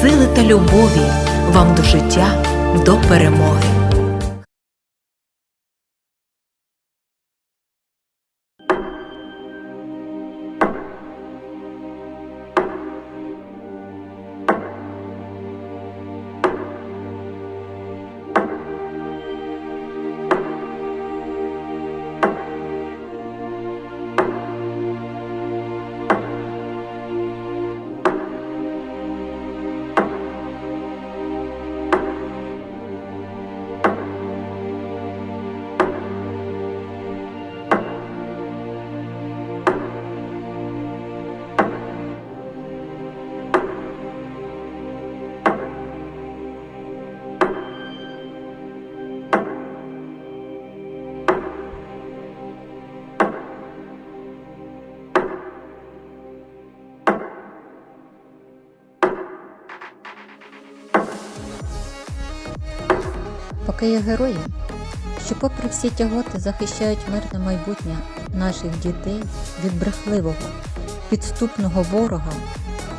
сили та любові вам до життя, до перемоги. Поки є герої, що попри всі тяготи захищають мирне майбутнє наших дітей від брехливого, підступного ворога,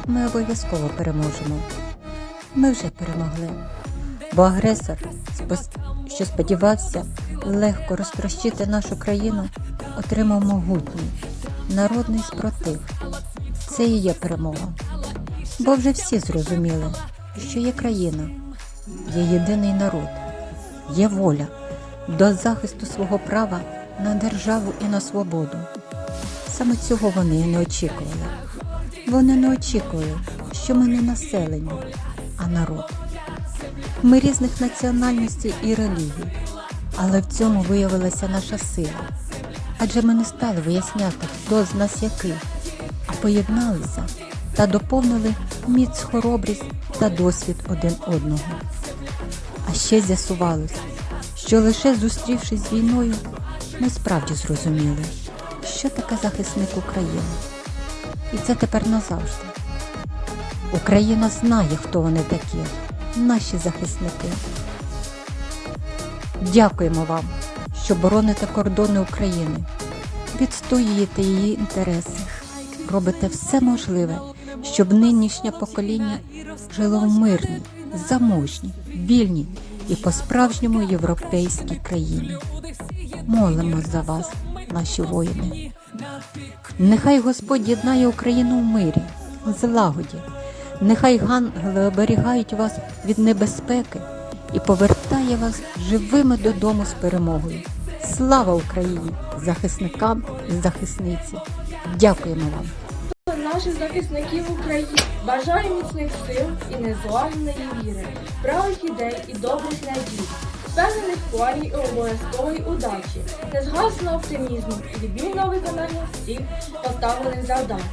ми обов'язково переможемо. Ми вже перемогли, бо агресор, що сподівався легко розтрощити нашу країну, отримав могутній народний спротив. Це і є перемога. Бо вже всі зрозуміли, що є країна, є єдиний народ, є воля до захисту свого права на державу і на свободу. Саме цього вони і не очікували. Вони не очікували, що ми не населення, а народ. Ми різних національностей і релігій, але в цьому виявилася наша сила. Адже ми не стали виясняти, хто з нас який, а поєдналися та доповнили міць хоробрість та досвід один одного. А ще з'ясувалось, що лише зустрівшись з війною, ми справді зрозуміли, що таке захисник України. І це тепер назавжди. Україна знає, хто вони такі, наші захисники. Дякуємо вам, що бороните кордони України, відстоюєте її інтереси, робите все можливе, щоб нинішнє покоління жило в мирній, заможній, вільній і по-справжньому європейській країні. Молимо за вас, наші воїни. Нехай Господь єднає Україну в мирі, в злагоді. Нехай ангели оберігають вас від небезпеки і повертає вас живими додому з перемогою. Слава Україні! Захисникам і захисниці! Дякуємо вам! Наших захисників України. Бажаю міцних сил і незламної віри, правих ідей і добрих надій, впевнених планів і обов'язкової удачі, незгасного оптимізму і відмінного виконання всіх поставлених завдань.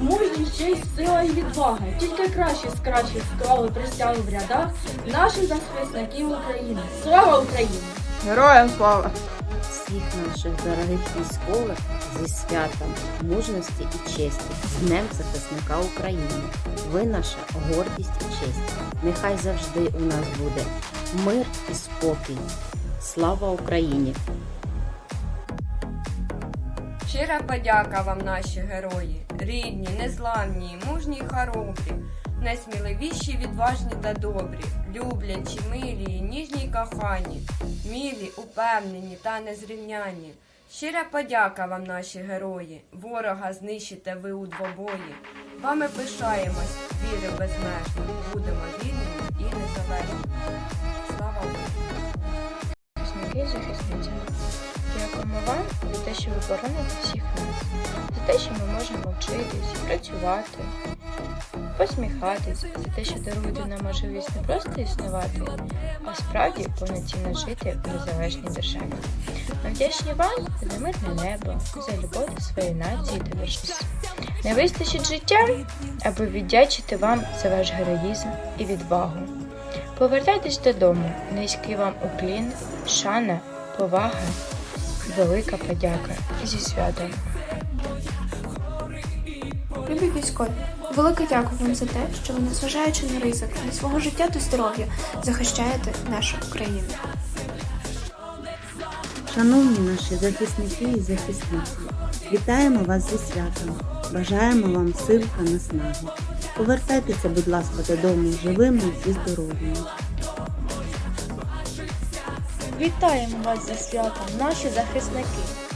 Мужність, честь, сила і відвага, тільки кращі з кращих склали присягу в рядах наших захисників України. Слава Україні! Героям слава! Всіх наших дорогих військових зі святом мужності і честі, з Днем захисника України. Ви наша гордість і честь. Нехай завжди у нас буде мир і спокій. Слава Україні! Щира подяка вам, наші герої, рідні, незламні, мужні й хоробрі, найсміливіші, відважні та добрі, люблячі, милі, ніжні й кохані, мілі, упевнені та незрівняні. Щира подяка вам, наші герої, ворога знищите ви у двобої. Вами пишаємось, віри безмежно, будемо вільними і незалежними. Слава захисниці. Дякуємо вам за те, що ви бороните всіх нас, за те, що ми можемо вчитись, працювати, посміхатись, за те, що даруєте нам можливість не просто існувати, а справді повноцінно жити в незалежній державі. Ми вдячні вам за мирне небо, за любов до своєї нації та держави. Не вистачить життя, аби віддячити вам за ваш героїзм і відвагу. Повертайтесь додому, низький вам уклін, шана, повага, велика подяка зі святом. Любі військові, велике дякую вам за те, що ви, незважаючи на ризик для свого життя та здоров'я, захищаєте нашу Україну. Шановні наші захисники і захисниці, вітаємо вас зі святом, бажаємо вам сил та наснаги. Повертайтеся, будь ласка, додому живими і здоровими. Вітаємо вас зі святом, наші захисники!